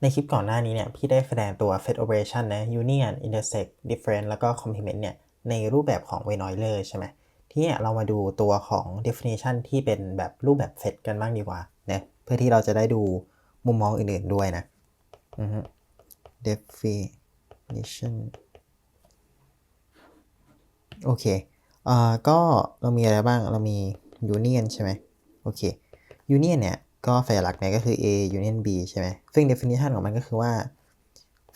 ในคลิปก่อนหน้านี้เนี่ยพี่ได้แสดงตัว Fed operation นะ union intersect difference แล้วก็ complement เนี่ยในรูปแบบของ w e n o i l e r ใช่ไหมทีนี้เรามาดูตัวของ definition ที่เป็นแบบรูปแบบ Fed กันบ้างดีกว่านะเพื่อที่เราจะได้ดูมุมมองอื่นๆด้วยนะ definition โอเคอ่าก็เรามีอะไรบ้างเรามี union ใช่ไหมโอเค union เนี่ย ก็สัญลักษณ์เนี่ยก็คือ A union B ใช่ไหมซึ่ง definition ของมันก็คือว่า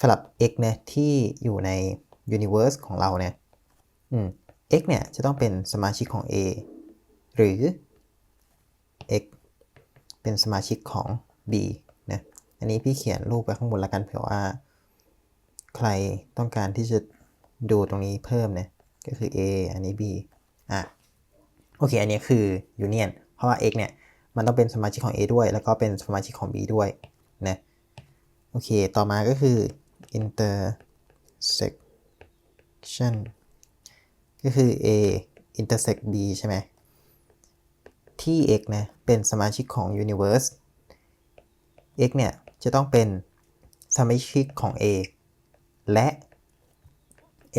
สำหรับ x เนี่ยที่อยู่ใน universe ของเราเนี่ยอืม x เนี่ยจะต้องเป็นสมาชิกของ A หรือ x เป็นสมาชิกของ B นะ อันนี้พี่เขียนรูปไว้ข้างบนแล้วกันเผื่อว่า ใครต้องการที่จะดูตรงนี้เพิ่มเนี่ยก็คือ A อันนี้ B อะ โอเค อันนี้คือ union เพราะว่า x เนี่ย มันต้องเป็นสมาชิกของ A ด้วย แล้วก็เป็นสมาชิกของ B ด้วยนะโอเค ต่อมาก็คือ intersection ก็คือ A intersect B ใช่ไหมที่ x นะเป็นสมาชิกของ universe x เนี่ยจะต้องเป็นสมาชิกของ A และ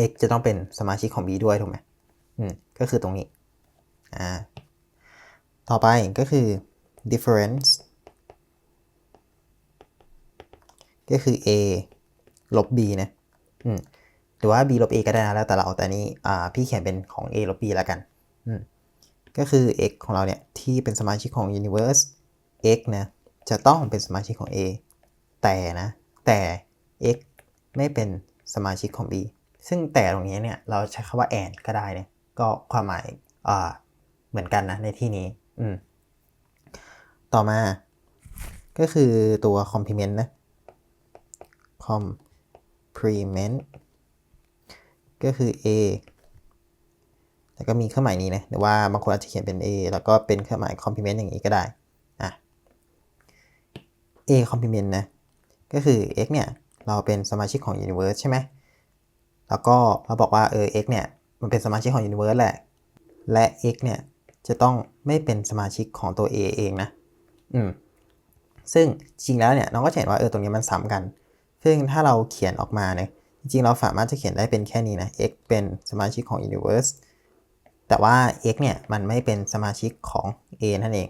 x จะต้องเป็นสมาชิกของ B ด้วยถูกไหมอืม ก็คือตรงนี้ อ่า ต่อไปก็คือ difference ก็คือ a ลบ b นะอืมหรือว่า b ลบ a ก็ได้นะแล้วแต่เราแต่นี้อ่าพี่เขียนเป็นของ a ลบ b แล้วกันอืมก็คือ x ของเราเนี่ย ที่เป็นสมาชิกของ universe x นะจะต้องเป็นสมาชิกของ a แต่นะแต่ x ไม่เป็นสมาชิกของ b ซึ่งแต่ตรงนี้เนี่ยเราใช้คำว่า and ก็ได้เนี่ยก็ความหมายอ่าเหมือนกันนะในที่นี้ อืม ต่อมา ก็คือตัว complement นะ complement ก็คือ a แล้วก็มีเครื่องหมายนี้นะแต่ว่าบางคนอาจจะเขียนเป็น a แล้วก็เป็นเครื่องหมาย complement อย่างนี้ก็ได้อะ a complement นะ ก็คือ x เนี่ย เราเป็นสมาชิกของ universe ใช่ไหม แล้วก็เราบอกว่าเออ x เนี่ย มันเป็นสมาชิกของ universe แหละ และ x เนี่ย จะต้องไม่เป็นสมาชิกของตัว a เองนะ อืม ซึ่งจริงแล้วเนี่ยน้องก็เห็นว่าเออตรงนี้มันซ้ำกัน ซึ่งถ้าเราเขียนออกมาเนี่ยจริงเราสามารถจะเขียนได้เป็นแค่นี้นะ x เป็นสมาชิกของ universe แต่ว่า x เนี่ยมันไม่เป็นสมาชิกของ a นั่นเอง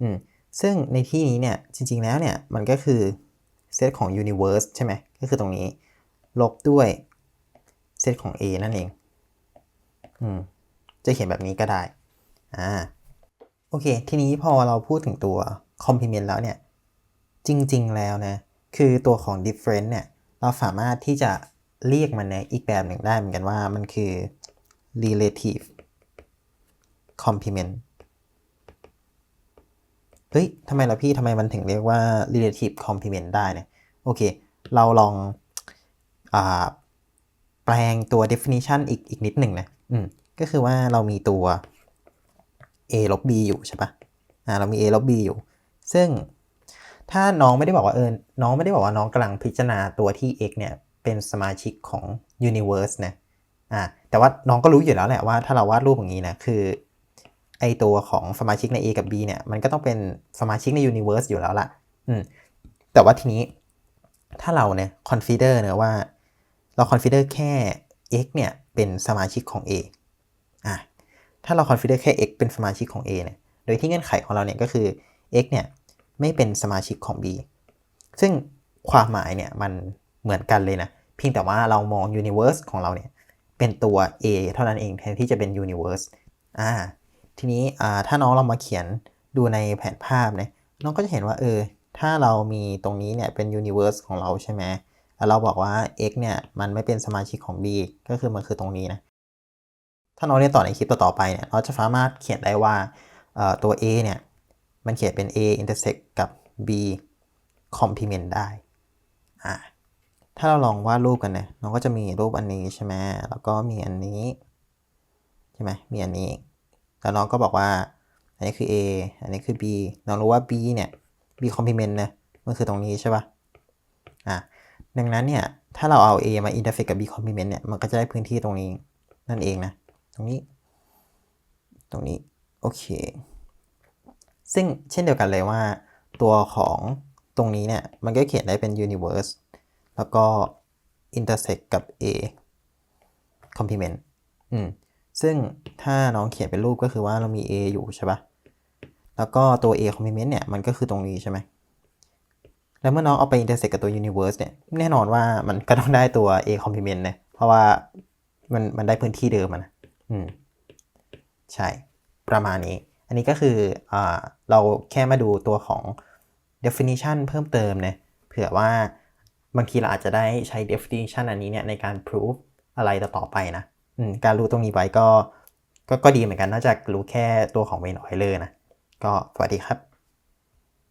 อืม ซึ่งในที่นี้เนี่ยจริง ๆ แล้วเนี่ยมันก็คือเซตของ universe ใช่ไหม ก็คือตรงนี้ ลบด้วยเซตของ a นั่นเอง อืม จะเขียนแบบนี้ก็ได้ อ่าโอเค ทีนี้พอเราพูดถึงตัว complement แล้วเนี่ย จริง ๆ แล้วนะ คือตัวของ difference เนี่ย เราสามารถที่จะเรียกมันในอีกแบบหนึ่งได้เหมือนกันว่ามันคือ relative complement เฮ้ยทำไมล่ะพี่ทำไมมันถึงเรียกว่า relative complement ได้เนี่ย โอเค เราลองอแปลงตัว definition อีกอีกนิดหนึ่งนะ อืม ก็คือว่าเรามีตัว a ลบ b อยู่ใช่ปะอ่าเรามี a ลบ b อยู่ ซึ่งถ้าน้องไม่ได้บอกว่าเออ น้องไม่ได้บอกว่าน้องกำลังพิจารณาตัวที่ x เนี่ยเป็นสมาชิกของ universe นะอ่าแต่ว่าน้องก็รู้อยู่แล้วแหละว่าถ้าเราวาดรูปอย่างนี้นะคือไอตัวของสมาชิกใน a กับ b เนี่ยมันก็ต้องเป็นสมาชิกใน universe อยู่แล้วล่ะอืมแต่ว่าทีนี้ถ้าเราเนี่ย consider เนะว่าเรา consider แค่ x เนี่ยเป็นสมาชิกของ a อะ ถ้าเรา consider แค่ x เป็นสมาชิกของ a เนี่ย โดยที่เงื่อนไขของเราเนี่ยก็คือ x เนี่ยไม่เป็นสมาชิกของ b ซึ่งความหมายเนี่ยมันเหมือนกันเลยนะ เพียงแต่ว่าเรามอง universe ของเราเนี่ยเป็นตัว a เท่านั้นเองแทนที่จะเป็น universe อ่า ทีนี้อ่าถ้าน้องเรามาเขียนดูในแผนภาพเนี่ยน้องก็จะเห็นว่าเออ ถ้าเรามีตรงนี้เนี่ยเป็น universe ของเราใช่ไหมแล้วเราบอกว่า x เนี่ยมันไม่เป็นสมาชิกของ b ก็คือมันคือตรงนี้นะ ถ้าน้องเรียนต่อในคลิปต่อๆไปเนี่ยเราจะสามารถเขียนได้ว่าตัว a เนี่ยมันเขียนเป็น a intersect กับ b complement ได้อ่าถ้าเราลองวาดรูปกันเนี่ยน้องก็จะมีรูปอันนี้ใช่ไหมแล้วก็มีอันนี้ใช่ไหมมีอันนี้ แล้วน้องก็บอกว่า อันนี้คือ a อันนี้คือ b น้องรู้ว่า b เนี่ย b complement นะมันคือตรงนี้ใช่ปะอ่าดังนั้นเนี่ย ถ้าเราเอา a มา intersect กับ b complement เนี่ย มันก็จะได้พื้นที่ตรงนี้นั่นเองนะ รงนี้ ตรงนี้ โอเค ซึ่งเช่นเดียวกันเลยว่าตัวของตรงนี้เนี่ย มันก็เขียนได้เป็น universe แล้วก็ intersect กับ a complement อืม ซึ่งถ้าน้องเขียนเป็นรูปก็คือว่าเรามี a อยู่ใช่ปะแล้วก็ตัว a complement เนี่ย มันก็คือตรงนี้ใช่ไหมแล้วเมื่อน้องเอาไป intersect กับตัว universe เนี่ย แน่นอนว่ามันก็ต้องได้ตัว a complement นะเพราะว่ามันมันได้พื้นที่เดิมอะนะ อืมใช่ประมาณนี้ อันนี้ก็คืออเราแค่มาดูตัวของ definition เพิ่มเติมนะเผื่อว่าบางทีเราอาจจะได้ใช้ definition อันนี้เนี่ยในการ prove อะไรต่อไปนะการรู้ตรงนี้ไว้ก็ก็ดีเหมือนกันนอกจากรู้แค่ตัวของเวนออยเลอร์นะ ก็สวัสดีครับ